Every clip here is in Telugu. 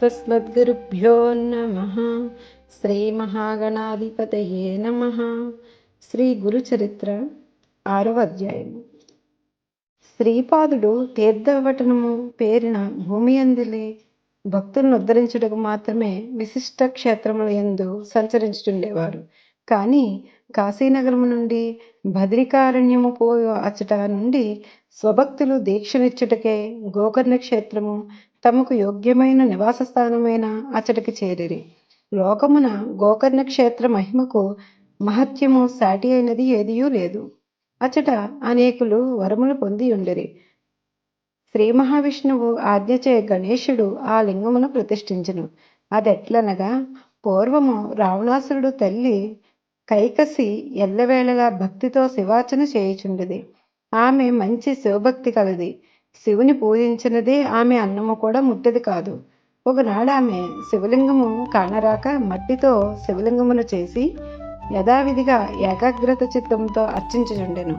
తస్మద్గురుభ్యో నమ శ్రీ మహాగణాధిపతయే నమ శ్రీ గురు చరిత్ర ఆరవ అధ్యాయము శ్రీపాదుడు తీర్థవటనము పేరిన భూమి అందిలి భక్తులను ఉద్ధరించుటకు మాత్రమే విశిష్ట క్షేత్రముల యందు సంచరించుచుండేవారు. కానీ కాశీనగరము నుండి భద్రికారణ్యము పోయి అచట నుండి స్వభక్తులు దీక్షనిచ్చుటకే గోకర్ణ క్షేత్రము తమకు యోగ్యమైన నివాస స్థానమైన అతడికి చేరిరి. లోకమున గోకర్ణ క్షేత్ర మహిమకు మహత్యము సాటి అయినది ఏదియూ లేదు. అచట అనేకులు వరములు పొంది ఉండరి శ్రీ మహావిష్ణువు ఆజ్ఞచే గణేశుడు ఆ లింగమును ప్రతిష్ఠించను. అదెట్లనగా పూర్వము రావణాసురుడు తల్లి కైకసి ఎల్లవేళలా భక్తితో శివార్చన చేయుచుండది. ఆమె మంచి శివభక్తి కలది. శివుని పూజించినదే ఆమె అన్నము కూడా ముట్టది కాదు. ఒకనాడు ఆమె శివలింగము కానరాక మట్టితో శివలింగమును చేసి యథావిధిగా ఏకాగ్రత చిత్తంతో అర్చించుచుండెను.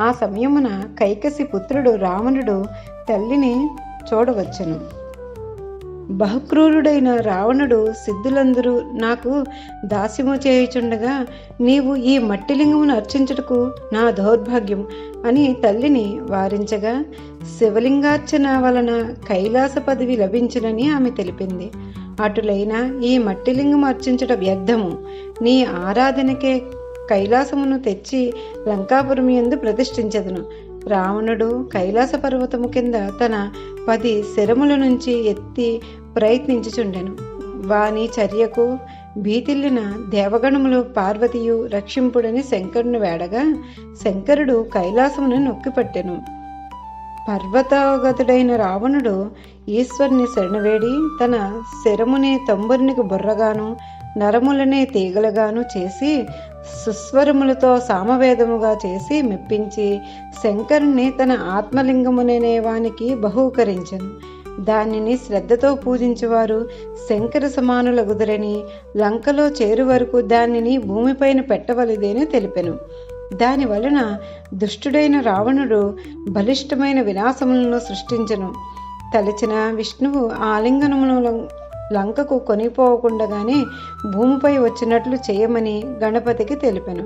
ఆ సమయమున కైకసి పుత్రుడు రావణుడు తల్లిని చూడవచ్చును. బహుక్రూరుడైన రావణుడు సిద్ధులందరూ నాకు దాస్యము చేయుచుండగా నీవు ఈ మట్టిలింగమును అర్చించుటకు నా దౌర్భాగ్యం అని తల్లిని వారించగా శివలింగార్చన వలన కైలాస పదవి లభించునని ఆమె తెలిపింది. అటులైన ఈ మట్టిలింగం అర్చించుట వ్యర్థము. నీ ఆరాధనకే కైలాసమును తెచ్చి లంకాపురం ఎందు ప్రతిష్ఠించదును. రావణుడు కైలాస పర్వతము కింద తన పది శరముల నుంచి ఎత్తి ప్రయత్నించుచుండెను. వాని చర్యకు భీతిల్లిన దేవగణములు పార్వతియు రక్షింపుడని శంకరుని వేడగా శంకరుడు కైలాసమును నొక్కిపట్టెను. పర్వతగతుడైన రావణుడు ఈశ్వరుని శరణవేడి తన శరమునే తంబురునికి బుర్రగాను నరములనే తీగలుగాను చేసి సుస్వరములతో సామవేదముగా చేసి మెప్పించి శంకరుని తన ఆత్మలింగముననే వానికి బహూకరించను. దానిని శ్రద్ధతో పూజించేవారు శంకర సమానులగుదరని లంకలో చేరు వరకు దానిని భూమిపైన పెట్టవలదేని తెలిపెను. దాని వలన దుష్టుడైన రావణుడు బలిష్టమైన వినాశములను సృష్టించను. తలచిన విష్ణువు ఆలింగనమును లంకకు కొనిపోకుండగానే భూమిపై వచ్చినట్లు చేయమని గణపతికి తెలిపాను.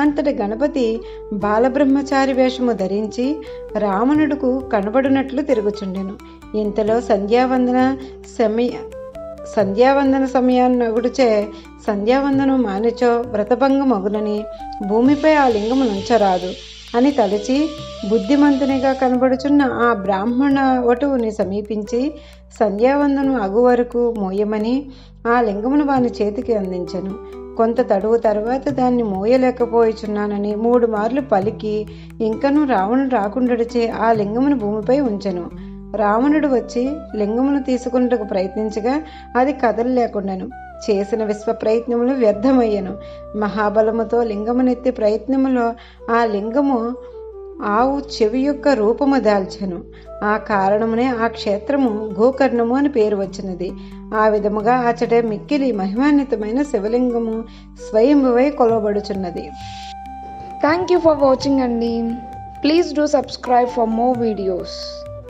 అంతటి గణపతి బాలబ్రహ్మచారి వేషము ధరించి రావణుడుకు కనబడినట్లు తిరుగుచుండెను. ఇంతలో సంధ్యావందన సమయ సంధ్యావందన సమయాన్ని నగుడుచే సంధ్యావందనం మానిచో వ్రతభంగమగునని భూమిపై ఆ లింగము నుంచరాదు. అని తలచి బుద్ధిమంతునిగా కనబడుచున్న ఆ బ్రాహ్మణ వటువుని సమీపించి సంధ్యావందనం అగు వరకు మోయమని ఆ లింగమును వాని చేతికి అందించను. కొంత తడువు తర్వాత దాన్ని మోయలేకపోయిచున్నానని మూడు మార్లు పలికి ఇంకను రావణుడు రాకుండడిచే ఆ లింగమును భూమిపై ఉంచెను. రావణుడు వచ్చి లింగమును తీసుకున్నట్టుకు ప్రయత్నించగా అది కదలలేకుండాను. చేసిన విశ్వ ప్రయత్నములు వ్యర్థమయ్యను. మహాబలముతో లింగమునెత్తి ప్రయత్నములో ఆ లింగము ఆవు చెవి యొక్క రూపము దాల్చెను. ఆ కారణమునే ఆ క్షేత్రము గోకర్ణము అని పేరు వచ్చినది. ఆ విధముగా అచట మిక్కిలి మహిమాన్వితమైన శివలింగము స్వయంభువై కొలవబడుచున్నది. థ్యాంక్ యూ ఫర్ వాచింగ్ అండి please do subscribe for more videos